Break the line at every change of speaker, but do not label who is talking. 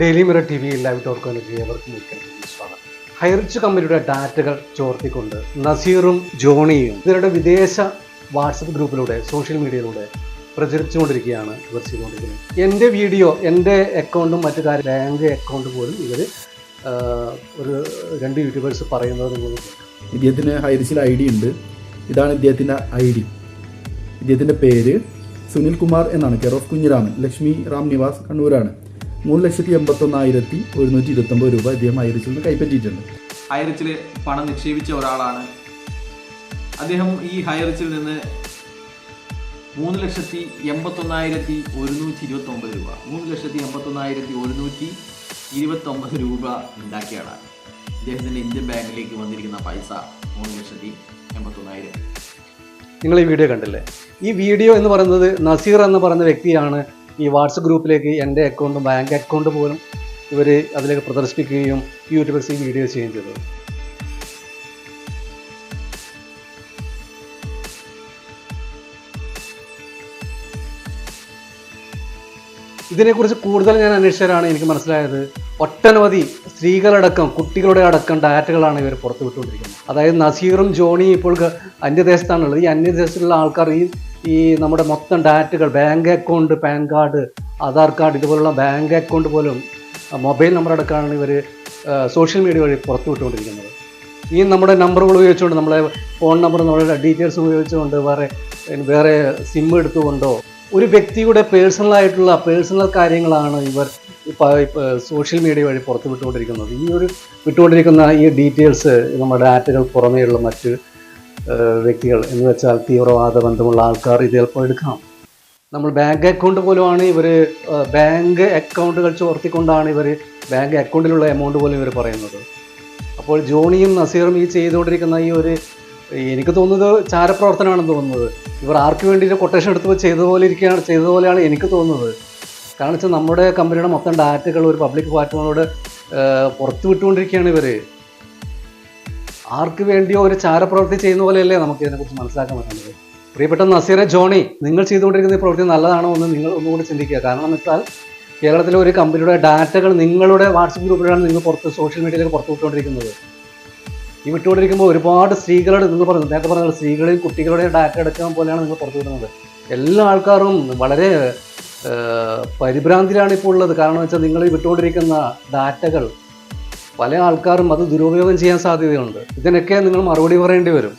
Daily Mirror T V live ടോർക്കിലേക്ക് ഏവർക്കും ഒരിക്കൽ കൂടി സ്വാഗതം. ഹൈറിച്ച് കമ്പനിയുടെ ഡാറ്റകൾ ചോർത്തിക്കൊണ്ട് നസീറും ജോണിയും ഇവരുടെ വിദേശ വാട്സപ്പ് ഗ്രൂപ്പിലൂടെ സോഷ്യൽ മീഡിയയിലൂടെ പ്രചരിച്ചുകൊണ്ടിരിക്കുകയാണ് ഇവർ ചെയ്തുകൊണ്ടിരിക്കുന്നത്. എന്റെ വീഡിയോ എന്റെ അക്കൗണ്ടും മറ്റു കാര്യം ബാങ്ക് അക്കൗണ്ട് പോലും ഇവർ ഒരു രണ്ട് യൂട്യൂബേഴ്സ് പറയുന്നത്.
ഇദ്ദേഹത്തിന് ഹൈറിച്ചിൽ ഐ ഡി ഉണ്ട്. ഇതാണ് ഇദ്ദേഹത്തിന്റെ ഐ ഡി. ഇദ്ദേഹത്തിന്റെ പേര് സുനിൽ കുമാർ എന്നാണ്. Care of Kunhiraman. Lakshmi Ram Nivas കണ്ണൂരാണ്. മൂന്ന് ലക്ഷത്തി എൺപത്തൊന്നായിരത്തി ഒരുന്നൂറ്റി ഇരുപത്തൊമ്പത് രൂപ അദ്ദേഹം ഐറിച്ചിൽ നിന്ന് കൈപ്പറ്റിയിട്ടുണ്ട്.
ഹൈറിച്ചിൽ പണം നിക്ഷേപിച്ച ഒരാളാണ്. അദ്ദേഹം ഈ ഹൈറിച്ചിൽ നിന്ന് മൂന്ന് ലക്ഷത്തി എൺപത്തൊന്നായിരത്തി ഒരുന്നൂറ്റി ഇരുപത്തി ഒമ്പത് രൂപ. മൂന്ന് ലക്ഷത്തി എൺപത്തൊന്നായിരത്തി ഒരുന്നൂറ്റി ഇരുപത്തി ഒമ്പത് രൂപ ഉണ്ടാക്കിയാണ് അദ്ദേഹത്തിന്റെ ഇദ്ദേഹത്തിന്റെ ഇന്ത്യൻ ബാങ്കിലേക്ക് വന്നിരിക്കുന്ന പൈസ മൂന്ന് ലക്ഷത്തി എൺപത്തൊന്നായിരം.
നിങ്ങൾ ഈ വീഡിയോ കണ്ടില്ലേ? ഈ വീഡിയോ എന്ന് പറയുന്നത് നസീർ എന്ന് പറയുന്ന വ്യക്തിയാണ് ഈ വാട്സപ്പ് ഗ്രൂപ്പിലേക്ക് എന്റെ അക്കൗണ്ടും ബാങ്ക് അക്കൗണ്ട് പോലും ഇവർ അതിലേക്ക് പ്രദർശിപ്പിക്കുകയും യൂട്യൂബിൽ ഈ വീഡിയോ ചെയ്യുകയും ചെയ്തത് ഇതിനെക്കുറിച്ച് കൂടുതൽ ഞാൻ അന്വേഷിച്ചാലാണ് എനിക്ക് മനസ്സിലായത് ഒട്ടനവധി സ്ത്രീകളടക്കം കുട്ടികളുടെ അടക്കം ഡാറ്റകളാണ് ഇവർ പുറത്തു വിട്ടുകൊണ്ടിരിക്കുന്നത് അതായത് നസീറും ജോണിയും ഇപ്പോൾ അന്യദേശത്താണുള്ളത്. ഈ അന്യദേശത്തുള്ള ആൾക്കാർ ഈ ഈ നമ്മുടെ മൊത്തം ഡാറ്റകൾ bank account PAN card Aadhaar card ഇതുപോലുള്ള ബാങ്ക് അക്കൗണ്ട് പോലും മൊബൈൽ നമ്പർ അടക്കമാണ് ഇവർ സോഷ്യൽ മീഡിയ വഴി പുറത്തു വിട്ടുകൊണ്ടിരിക്കുന്നത്. ഈ നമ്മുടെ നമ്പറുകൾ ഉപയോഗിച്ചുകൊണ്ട് നമ്മളെ ഫോൺ നമ്പർ നമ്മുടെ ഡീറ്റെയിൽസ് ഉപയോഗിച്ചുകൊണ്ട് വേറെ വേറെ സിം എടുത്തുകൊണ്ടോ ഒരു വ്യക്തിയുടെ പേഴ്സണലായിട്ടുള്ള പേഴ്സണൽ കാര്യങ്ങളാണ് ഇവർ സോഷ്യൽ മീഡിയ വഴി പുറത്തു വിട്ടുകൊണ്ടിരിക്കുന്നത്. ഈ ഒരു വിട്ടുകൊണ്ടിരിക്കുന്ന ഈ ഡീറ്റെയിൽസ് നമ്മുടെ ഡാറ്റകൾ പുറമേയുള്ള മറ്റ് വ്യക്തികൾ എന്ന് വെച്ചാൽ തീവ്രവാദ ബന്ധമുള്ള ആൾക്കാർ ഇത് ചിലപ്പോൾ എടുക്കാം നമ്മൾ ബാങ്ക് അക്കൗണ്ട് പോലുമാണ് ഇവർ ബാങ്ക് അക്കൗണ്ടുകൾ ചോർത്തിക്കൊണ്ടാണ് ഇവർ ബാങ്ക് അക്കൗണ്ടിലുള്ള എമൗണ്ട് പോലും ഇവർ പറയുന്നത്. അപ്പോൾ ജോണിയും നസീറും ഈ ചെയ്തുകൊണ്ടിരിക്കുന്ന ഈ ഒരു എനിക്ക് തോന്നുന്നത് ചാരപ്രവർത്തനമാണെന്ന് തോന്നുന്നത്. ഇവർ ആർക്ക് വേണ്ടിയിട്ട് കൊട്ടേഷൻ എടുത്ത് ചെയ്തതുപോലെ ഇരിക്കുകയാണ് ചെയ്തതുപോലെയാണ് എനിക്ക് തോന്നുന്നത്. കാരണം വെച്ചാൽ നമ്മുടെ കമ്പനിയുടെ മൊത്തം ഡാറ്റകൾ ഒരു പബ്ലിക് പ്ലാറ്റ്ഫോമിലൂടെ പുറത്തു വിട്ടുകൊണ്ടിരിക്കുകയാണ് ഇവർ ആർക്ക് വേണ്ടിയോ ഒരു ചാരപ്രവൃത്തി ചെയ്യുന്ന പോലെയല്ലേ നമുക്ക് ഇതിനെക്കുറിച്ച് മനസ്സിലാക്കാൻ പറ്റുന്നത്. പ്രിയപ്പെട്ട നസീറെ ജോണി നിങ്ങൾ ചെയ്തുകൊണ്ടിരിക്കുന്ന ഈ പ്രവൃത്തി നല്ലതാണോ എന്ന് നിങ്ങൾ ഒന്നുകൂടി ചിന്തിക്കുക. കാരണം വെച്ചാൽ കേരളത്തിലെ ഒരു കമ്പനിയുടെ ഡാറ്റകൾ നിങ്ങളുടെ വാട്സപ്പ് ഗ്രൂപ്പിലാണ് നിങ്ങൾ പുറത്ത് സോഷ്യൽ മീഡിയയിലേക്ക് പുറത്തു വിട്ടുകൊണ്ടിരിക്കുന്നത്. ഈ വിട്ടുകൊണ്ടിരിക്കുമ്പോൾ ഒരുപാട് സ്ത്രീകളുടെ നിങ്ങൾ പറഞ്ഞു നേരത്തെ പറഞ്ഞ സ്ത്രീകളെയും കുട്ടികളുടെയും ഡാറ്റ എടുക്കാൻ പോലെയാണ് നിങ്ങൾ പുറത്തു വിടുന്നത്. എല്ലാ ആൾക്കാരും വളരെ പരിഭ്രാന്തിയിലാണ് ഇപ്പോൾ ഉള്ളത്. കാരണം വെച്ചാൽ നിങ്ങൾ വിട്ടുകൊണ്ടിരിക്കുന്ന ഡാറ്റകൾ പല ആൾക്കാരും അത് ദുരുപയോഗം ചെയ്യാൻ സാധ്യതയുണ്ട്. ഇതിനൊക്കെ നിങ്ങൾ മറുപടി പറയേണ്ടി വരും.